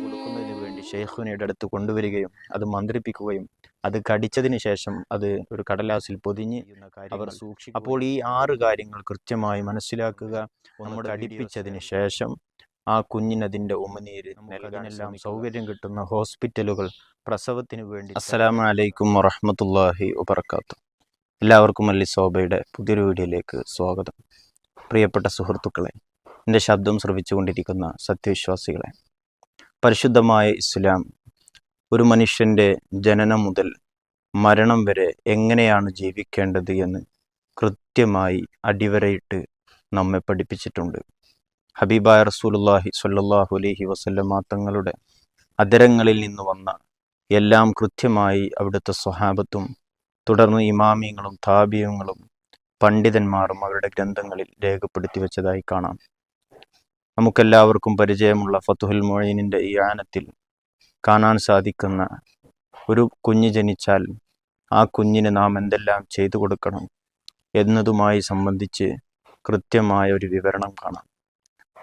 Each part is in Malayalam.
കൊടുക്കുന്നതിന് വേണ്ടി ഷെയ്ഖുനയുടെ അടുത്ത് കൊണ്ടുവരികയും അത് മന്ത്രിപ്പിക്കുകയും അത് കടിച്ചതിന് ശേഷം അത് ഒരു കടലാസിൽ പൊതിഞ്ഞ് അവർ സൂക്ഷിക്കും അപ്പോൾ ഈ ആറ് കാര്യങ്ങൾ കൃത്യമായി മനസ്സിലാക്കുക നമ്മുടെ അടിപ്പിച്ചതിന് ശേഷം ആ കുഞ്ഞിനതിന്റെ ഉമനീര് നൽകാനെല്ലാം സൗകര്യം കിട്ടുന്ന ഹോസ്പിറ്റലുകൾ പ്രസവത്തിന് വേണ്ടി അസ്സലാമു അലൈക്കും വറഹ്മത്തുള്ളാഹി വബർക്കാത്തു എല്ലാവർക്കും അല്ലി സോബയുടെ പുതിയൊരു വീഡിയോയിലേക്ക് സ്വാഗതം. പ്രിയപ്പെട്ട സുഹൃത്തുക്കളെ എന്റെ ശബ്ദം ശ്രവിച്ചുകൊണ്ടിരിക്കുന്ന സത്യവിശ്വാസികളെ പരിശുദ്ധമായ ഇസ്ലാം ഒരു മനുഷ്യന്റെ ജനനം മുതൽ മരണം വരെ എങ്ങനെയാണ് ജീവിക്കേണ്ടത് എന്ന് കൃത്യമായി അടിവരയിട്ട് നമ്മെ പഠിപ്പിച്ചിട്ടുണ്ട്. ഹബീബായ റസൂലുള്ളാഹി സ്വല്ലല്ലാഹു അലൈഹി വസല്ലമ തങ്ങളുടെ അതിരങ്ങളിൽ നിന്ന് വന്ന എല്ലാം കൃത്യമായി അവിടുത്തെ സ്വഹാബത്തും തുടർന്ന് ഇമാമിയങ്ങളും താബിയങ്ങളും പണ്ഡിതന്മാരും അവരുടെ ഗ്രന്ഥങ്ങളിൽ രേഖപ്പെടുത്തി വെച്ചതായി കാണാം. നമുക്കെല്ലാവർക്കും പരിചയമുള്ള ഫത്തുഹുൽ മൊഴീനിന്റെ ഈ ആനത്തിൽ കാണാൻ സാധിക്കുന്ന ഒരു കുഞ്ഞ് ജനിച്ചാൽ ആ കുഞ്ഞിന് നാം എന്തെല്ലാം ചെയ്തു കൊടുക്കണം എന്നതുമായി സംബന്ധിച്ച് കൃത്യമായ ഒരു വിവരണം കാണാം.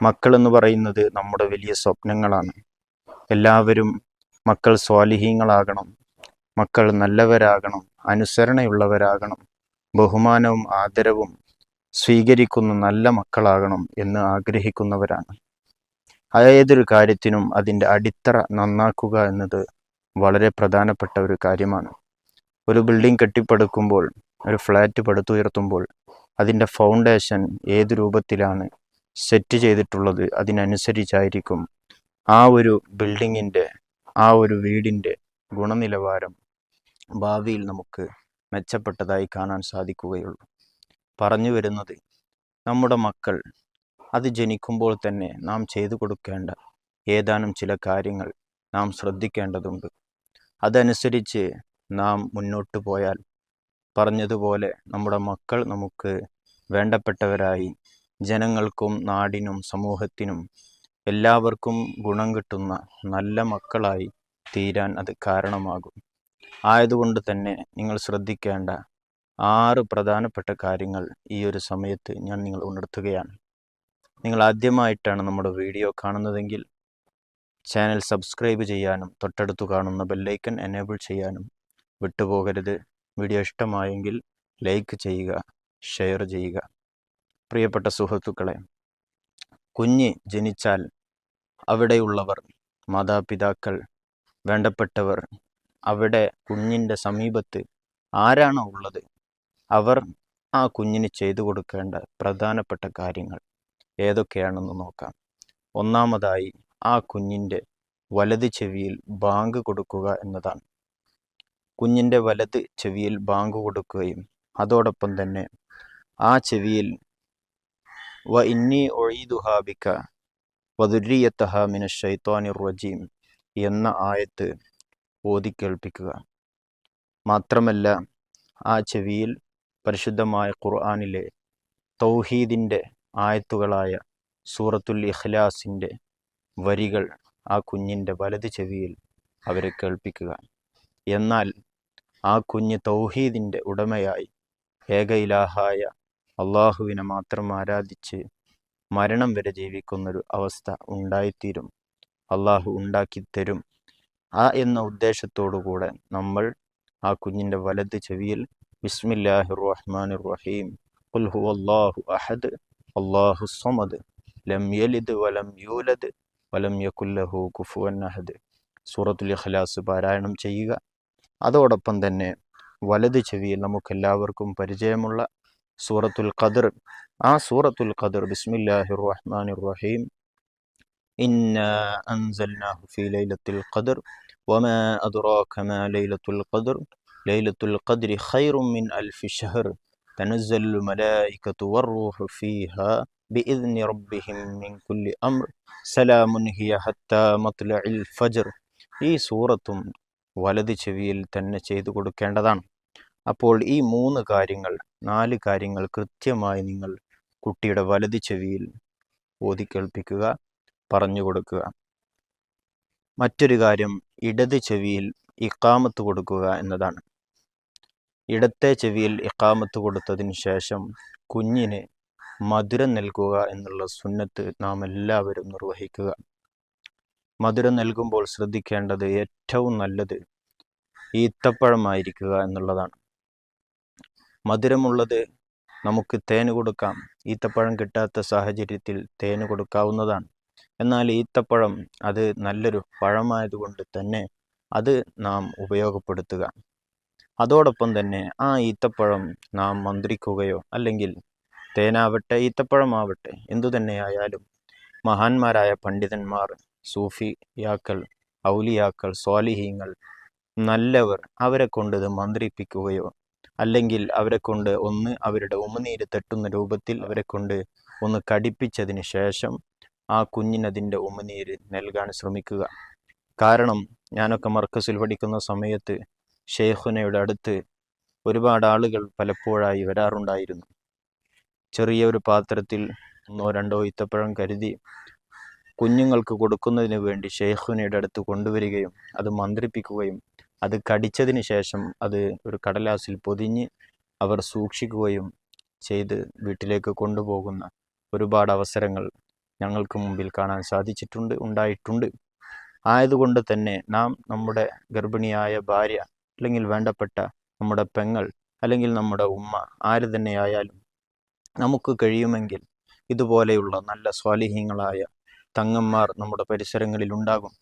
മക്കൾ എന്ന് പറയുന്നത് നമ്മുടെ വലിയ സ്വപ്നങ്ങളാണ്. എല്ലാവരും മക്കൾ സ്വാലിഹീങ്ങളാകണം. മക്കൾ നല്ലവരാകണം. അനുസരണയുള്ളവരാകണം. ബഹുമാനവും ആദരവും സ്വീകരിക്കുന്ന നല്ല മക്കളാകണം എന്ന് ആഗ്രഹിക്കുന്നവരാണ്. ഏതൊരു കാര്യത്തിനും അതിന്റെ അടിത്തറ നന്നാക്കുക എന്നത് വളരെ പ്രധാനപ്പെട്ട ഒരു കാര്യമാണ്. ഒരു ബിൽഡിംഗ് കെട്ടിപ്പടുക്കുമ്പോൾ ഒരു ഫ്ലാറ്റ് പടുത്തുയർത്തുമ്പോൾ അതിന്റെ ഫൗണ്ടേഷൻ ഏത് രൂപത്തിലാണ് സെറ്റ് ചെയ്തിട്ടുള്ളത് അതിനനുസരിച്ചായിരിക്കും ആ ഒരു ബിൽഡിങ്ങിന്റെ ആ ഒരു വീടിന്റെ ഗുണനിലവാരം ഭാവിയിൽ നമുക്ക് മെച്ചപ്പെട്ടതായി കാണാൻ സാധിക്കുകയുള്ളൂ. പറഞ്ഞു വരുന്നത് നമ്മുടെ മക്കൾ അത് ജനിക്കുമ്പോൾ തന്നെ നാം ചെയ്തു കൊടുക്കേണ്ട ഏതാനും ചില കാര്യങ്ങൾ നാം ശ്രദ്ധിക്കേണ്ടതുണ്ട്. അതനുസരിച്ച് നാം മുന്നോട്ട് പോയാൽ പറഞ്ഞതുപോലെ നമ്മുടെ മക്കൾ നമുക്ക് വേണ്ടപ്പെട്ടവരായി ജനങ്ങൾക്കും നാടിനും സമൂഹത്തിനും എല്ലാവർക്കും ഗുണം കിട്ടുന്ന നല്ല മക്കളായി തീരാൻ അത് കാരണമാകും. ആയതുകൊണ്ട് തന്നെ നിങ്ങൾ ശ്രദ്ധിക്കേണ്ട ആറ് പ്രധാനപ്പെട്ട കാര്യങ്ങൾ ഈ ഒരു സമയത്ത് ഞാൻ നിങ്ങൾ ഉണർത്തുകയാണ്. നിങ്ങൾ ആദ്യമായിട്ടാണ് നമ്മുടെ വീഡിയോ കാണുന്നതെങ്കിൽ ചാനൽ സബ്സ്ക്രൈബ് ചെയ്യാനും തൊട്ടടുത്തു കാണുന്ന ബെല്ലൈക്കൻ എനേബിൾ ചെയ്യാനും വിട്ടുപോകരുത്. വീഡിയോ ഇഷ്ടമായെങ്കിൽ ലൈക്ക് ചെയ്യുക ഷെയർ ചെയ്യുക. പ്രിയപ്പെട്ട സുഹൃത്തുക്കളെ കുഞ്ഞ് ജനിച്ചാൽ അവിടെയുള്ളവർ മാതാപിതാക്കൾ വേണ്ടപ്പെട്ടവർ അവിടെ കുഞ്ഞിന്റെ സമീപത്ത് ആരാണോ ഉള്ളത്? അവർ ആ കുഞ്ഞിന് ചെയ്തു കൊടുക്കേണ്ട പ്രധാനപ്പെട്ട കാര്യങ്ങൾ ഏതൊക്കെയാണെന്ന് നോക്കാം. ഒന്നാമതായി ആ കുഞ്ഞിന്റെ വലത് ചെവിയിൽ ബാങ്ക് കൊടുക്കുക എന്നതാണ്. കുഞ്ഞിന്റെ വലത് ചെവിയിൽ ബാങ്ക് കൊടുക്കുകയും അതോടൊപ്പം തന്നെ ആ ചെവിയിൽ വ ഇന്നി ഒഴീദുഹാബിക്ക വദുരീയത്തഹ മിന ഷൈത്വാനിർ റജീം എന്ന ആയത്ത് ഓതിക്കേൾപ്പിക്കുക മാത്രമല്ല ആ ചെവിയിൽ പരിശുദ്ധമായ ഖുർആാനിലെ തൗഹീദിന്റെ ആയത്തുകളായ സൂറത്തുൽ ഇഖ്ലാസിന്റെ വരികൾ ആ കുഞ്ഞിന്റെ വലത് ചെവിയിൽ അവരെ കേൾപ്പിക്കുക. എന്നാൽ ആ കുഞ്ഞ് തൗഹീദിന്റെ ഉടമയായി ഏക ഇലാഹായ അള്ളാഹുവിനെ മാത്രം ആരാധിച്ച് മരണം വരെ ജീവിക്കുന്നൊരു അവസ്ഥ ഉണ്ടായിത്തീരും. അള്ളാഹു ഉണ്ടാക്കി തരും ആ എന്ന ഉദ്ദേശത്തോടു കൂടെ നമ്മൾ ആ കുഞ്ഞിന്റെ വലത് ചെവിയിൽ ബിസ്മില്ലാഹി റഹ്മാൻ റഹീം ഖുൽ ഹുവല്ലാഹു അഹദ് അള്ളാഹു സമദ് ലം യലിദ് വലം യൂലദ് വലം യകുല്ലഹു കുഫുവൻ അഹദ് സൂറത്തുൽ ഇഖ്ലാസ് പാരായണം ചെയ്യുക. അതോടൊപ്പം തന്നെ വലത് ചെവിയിൽ നമുക്കെല്ലാവർക്കും പരിചയമുള്ള സൂറത്തുൽ ഖദർ. ആ സൂറത്തുൽ ഖദർ ബിസ്മില്ലാഹി റഹ്മാൻ റഹീം ഇന്ന അൻസൽനാഹു ഫീ ലൈലത്തുൽ ഖദർ. وما أدراك ما ليلة القدر ليلة القدر خير من ألف شهر تنزل الملائكة والروح فيها بإذن ربهم من كل أمر سلام هي حتى مطلع الفجر ഈ സൂറത്തും വലത് ചെവിയിൽ തന്നെ ചെയ്തു കൊടുക്കേണ്ടതാണ് അപ്പോൾ ഈ മൂന്ന് കാര്യങ്ങൾ നാല് കാര്യങ്ങൾ കൃത്യമായി നിങ്ങൾ കുട്ടിയുടെ വലത് ചെവിയിൽ ഓതി കേൾപ്പിക്കുക പറഞ്ഞു കൊടുക്കുക മറ്റൊരു കാര്യം ഇടത് ചെവിയിൽ ഇക്കാമത്ത് കൊടുക്കുക എന്നതാണ്. ഇടത്തെ ചെവിയിൽ ഇക്കാമത്ത് കൊടുത്തതിന് ശേഷം കുഞ്ഞിന് മധുരം നൽകുക എന്നുള്ള സുന്നത്ത് നാം എല്ലാവരും നിർവഹിക്കുക. മധുരം നൽകുമ്പോൾ ശ്രദ്ധിക്കേണ്ടത് ഏറ്റവും നല്ലത് ഈത്തപ്പഴമായിരിക്കുക എന്നുള്ളതാണ്. മധുരമുള്ളത് നമുക്ക് തേന് കൊടുക്കാം. ഈത്തപ്പഴം കിട്ടാത്ത സാഹചര്യത്തിൽ തേന് കൊടുക്കാവുന്നതാണ്. എന്നാൽ ഈത്തപ്പഴം അത് നല്ലൊരു പഴമായതുകൊണ്ട് തന്നെ അത് നാം ഉപയോഗപ്പെടുത്തുക. അതോടൊപ്പം തന്നെ ആ ഈത്തപ്പഴം നാം മന്ത്രിക്കുകയോ അല്ലെങ്കിൽ തേനാവട്ടെ ഈത്തപ്പഴമാവട്ടെ എന്തു തന്നെയായാലും മഹാന്മാരായ പണ്ഡിതന്മാർ സൂഫിയാക്കൾ ഔലിയാക്കൾ സ്വാലിഹീങ്ങൾ നല്ലവർ അവരെ കൊണ്ട് ഇത് മന്ത്രിപ്പിക്കുകയോ അല്ലെങ്കിൽ അവരെ കൊണ്ട് ഒന്ന് അവരുടെ ഉമനീര് തട്ടുന്ന രൂപത്തിൽ അവരെ കൊണ്ട് ഒന്ന് കടിപ്പിച്ചതിന് ശേഷം ആ കുഞ്ഞിനതിന്റെ ഉമനീര് നൽകാൻ ശ്രമിക്കുക. കാരണം ഞാനൊക്കെ മർക്കസിൽ പഠിക്കുന്ന സമയത്ത് ഷെയ്ഖുനയുടെ അടുത്ത് ഒരുപാട് ആളുകൾ പലപ്പോഴായി വരാറുണ്ടായിരുന്നു. ചെറിയ ഒരു പാത്രത്തിൽ ഒന്നോ രണ്ടോ ഇത്തപ്പഴം കരുതി കുഞ്ഞുങ്ങൾക്ക് കൊടുക്കുന്നതിന് വേണ്ടി ഷെയ്ഖുനയുടെ അടുത്ത് കൊണ്ടുവരികയും അത് മന്ത്രിപ്പിക്കുകയും അത് കടിച്ചതിന് ശേഷം അത് ഒരു കടലാസിൽ പൊതിഞ്ഞ് അവർ സൂക്ഷിക്കുകയും ചെയ്ത് വീട്ടിലേക്ക് കൊണ്ടുപോകുന്ന ഒരുപാട് അവസരങ്ങൾ ഞങ്ങൾക്ക് മുമ്പിൽ കാണാൻ സാധിച്ചിട്ടുണ്ട് ഉണ്ടായിട്ടുണ്ട്. ആയതുകൊണ്ട് തന്നെ നാം നമ്മുടെ ഗർഭിണിയായ ഭാര്യ അല്ലെങ്കിൽ വേണ്ടപ്പെട്ട നമ്മുടെ പെങ്ങൾ അല്ലെങ്കിൽ നമ്മുടെ ഉമ്മ ആര് തന്നെയായാലും നമുക്ക് കഴിയുമെങ്കിൽ ഇതുപോലെയുള്ള നല്ല സ്വാലിഹ്യങ്ങളായ തങ്ങന്മാർ നമ്മുടെ പരിസരങ്ങളിൽ ഉണ്ടാകും.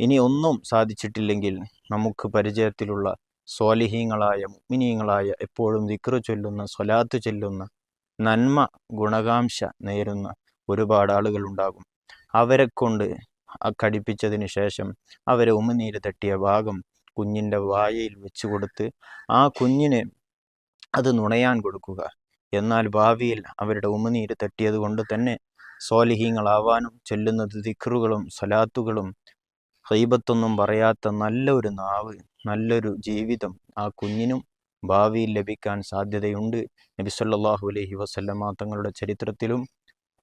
ഇനി ഒന്നും സാധിച്ചിട്ടില്ലെങ്കിൽ നമുക്ക് പരിചയത്തിലുള്ള സ്വാലിഹീങ്ങളായ മുമിനീങ്ങളായ എപ്പോഴും ദിക്റ് ചൊല്ലുന്ന സ്വലാത്ത് ചൊല്ലുന്ന നന്മ ഗുണകാംക്ഷ നേരുന്ന ഒരുപാട് ആളുകൾ ഉണ്ടാകും അവരെ കൊണ്ട് കടിപ്പിച്ചതിന് ശേഷം അവരെ ഉമിനീര് തട്ടിയ ഭാഗം കുഞ്ഞിന്റെ വായയിൽ വെച്ച് കൊടുത്ത് ആ കുഞ്ഞിന് അത് നുണയാൻ കൊടുക്കുക. എന്നാൽ ഭാവിയിൽ അവരുടെ ഉമിനീര് തട്ടിയത് കൊണ്ട് തന്നെ സ്വാലിഹീങ്ങളാവാനും ചെല്ലുന്നത് ദിക്റുകളും സലാത്തുകളും ഹൈബത്തൊന്നും പറയാത്ത നല്ലൊരു നാവ് നല്ലൊരു ജീവിതം ആ കുഞ്ഞിനും ഭാവിയിൽ ലഭിക്കാൻ സാധ്യതയുണ്ട്. നബി അലഹി അലൈഹി വസല്ലമ തങ്ങളുടെ ചരിത്രത്തിലും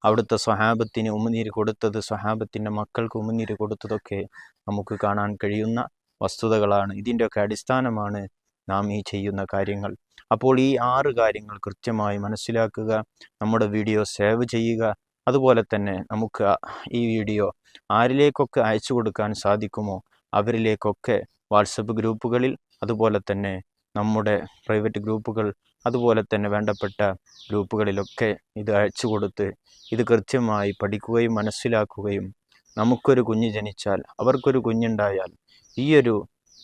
അവിടുത്തെ സ്വഹാബത്തിന് ഉമിനീര് കൊടുത്തത് സ്വഹാബത്തിന്റെ മക്കൾക്ക് ഉമിനീര് കൊടുത്തതൊക്കെ നമുക്ക് കാണാൻ കഴിയുന്ന വസ്തുതകളാണ്. ഇതിന്റെയൊക്കെ അടിസ്ഥാനമാണ് നാം ഈ ചെയ്യുന്ന കാര്യങ്ങൾ. അപ്പോൾ ഈ ആറ് കാര്യങ്ങൾ കൃത്യമായി മനസ്സിലാക്കുക നമ്മുടെ വീഡിയോ സേവ് ചെയ്യുക. അതുപോലെ തന്നെ നമുക്ക് ഈ വീഡിയോ ആരിലേക്കൊക്കെ അയച്ചു കൊടുക്കാൻ സാധിക്കുമോ അവരിലേക്കൊക്കെ വാട്സപ്പ് ഗ്രൂപ്പുകളിൽ അതുപോലെ തന്നെ നമ്മുടെ പ്രൈവറ്റ് ഗ്രൂപ്പുകൾ അതുപോലെ തന്നെ വേണ്ടപ്പെട്ട ഗ്രൂപ്പുകളിലൊക്കെ ഇത് അയച്ചു കൊടുത്ത് ഇത് കൃത്യമായി പഠിക്കുകയും മനസ്സിലാക്കുകയും നമുക്കൊരു കുഞ്ഞ് ജനിച്ചാൽ അവർക്കൊരു കുഞ്ഞുണ്ടായാൽ ഈയൊരു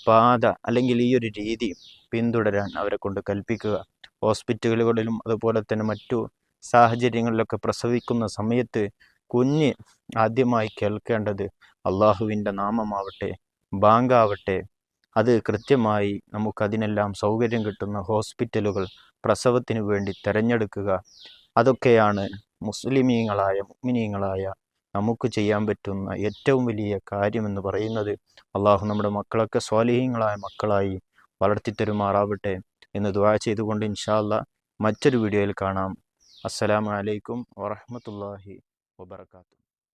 പാത അല്ലെങ്കിൽ ഈ ഒരു രീതി പിന്തുടരാൻ അവരെ കൊണ്ട് കൽപ്പിക്കുക. ഹോസ്പിറ്റലുകളിലും അതുപോലെ തന്നെ മറ്റു സാഹചര്യങ്ങളിലൊക്കെ പ്രസവിക്കുന്ന സമയത്ത് കുഞ്ഞ് ആദ്യമായി കേൾക്കേണ്ടത് അള്ളാഹുവിന്റെ നാമമാവട്ടെ ബാങ്കാവട്ടെ അത് കൃത്യമായി നമുക്കതിനെല്ലാം സൗകര്യം കിട്ടുന്ന ഹോസ്പിറ്റലുകൾ പ്രസവത്തിന് വേണ്ടി തിരഞ്ഞെടുക്കുക. അതൊക്കെയാണ് മുസ്ലിമീങ്ങളായ മുഅ്മിനീങ്ങളായ നമുക്ക് ചെയ്യാൻ പറ്റുന്ന ഏറ്റവും വലിയ കാര്യമെന്ന് പറയുന്നത്. അള്ളാഹു നമ്മുടെ മക്കളൊക്കെ സ്വാലിഹീങ്ങളായ മക്കളായി വളർത്തിത്തരുമാറാവട്ടെ എന്ന് ദുആ ചെയ്തുകൊണ്ട് ഇൻഷാല്ല മറ്റൊരു വീഡിയോയിൽ കാണാം. അസ്സലാമു അലൈക്കും വറഹ്മത്തുള്ളാഹി വബർക്കാത്തു